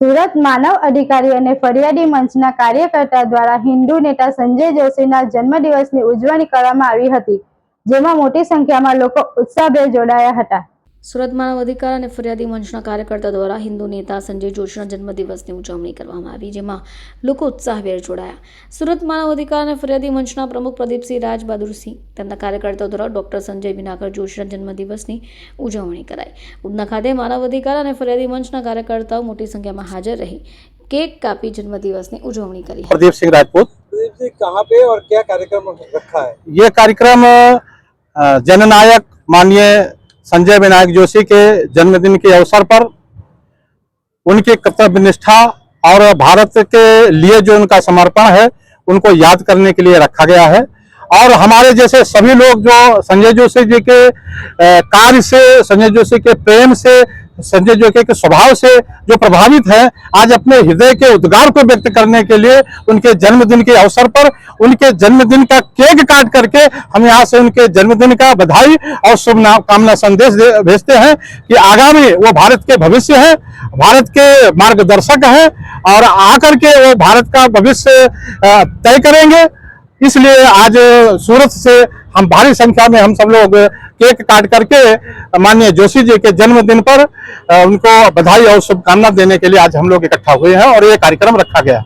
સુરત માનવ અધિકારી અને ફરિયાદી મંચના કાર્યકર્તા દ્વારા હિન્દુ નેતા સંજય જોશીના જન્મદિવસની ઉજવણી કરવામાં આવી હતી, જેમાં મોટી સંખ્યામાં લોકો ઉત્સાહભેર જોડાયા હતા. સુરત માનવ અધિકાર અને ફરિયાદી મંચના કાર્યકર્તા દ્વારા હિન્દુ નેતા સંજય જોશીના જન્મદિવસની ઉજવણી કરવામાં આવી જેમાં લોકો ઉત્સાહભેર જોડાયા સુરત માનવ અધિકાર અને ફરિયાદી મંચના પ્રમુખ પ્રદીપસિંહ રાજ બહાદુરસિંહ તેમના કાર્યકર્તાઓ દ્વારા ડોક્ટર સંજય વિનાકર જોશીના જન્મદિવસની ઉજવણી કરાઈ ઉધના ખાતે માનવ અધિકાર અને ફરિયાદી મંચના કાર્યકર્તાઓ મોટી સંખ્યામાં હાજર રહી કેક કાપી જન્મદિવસની ઉજવણી કરી प्रदीप सिंह राजपूत प्रदीप जी कहाँ पे और क्या कार्यक्रम रखा है ये कार्यक्रम अ, जननायक माननीय संजय विनायक जोशी के जन्मदिन के अवसर पर उनकी कर्तव्य निष्ठा और भारत के लिए जो उनका समर्पण है, उनको याद करने के लिए रखा गया है। और हमारे जैसे सभी लोग जो संजय जोशी जी के कार्य से, संजय जोशी के प्रेम से संजय जो के स्वभाव से जो प्रभावित हैं, आज अपने हृदय के उद्गार को व्यक्त करने के लिए उनके जन्मदिन के अवसर पर, उनके जन्मदिन का केक काट करके हम यहाँ से उनके जन्मदिन का बधाई और शुभकामना संदेश भेजते हैं कि आगामी वो भारत के भविष्य है, भारत के मार्गदर्शक हैं और आकर के वो भारत का भविष्य तय करेंगे। इसलिए आज सूरत से हम भारी संख्या में हम सब लोग केक काट करके माननीय जोशी जी के जन्मदिन पर उनको बधाई और शुभकामना देने के लिए आज हम लोग इकट्ठा हुए हैं और ये कार्यक्रम रखा गया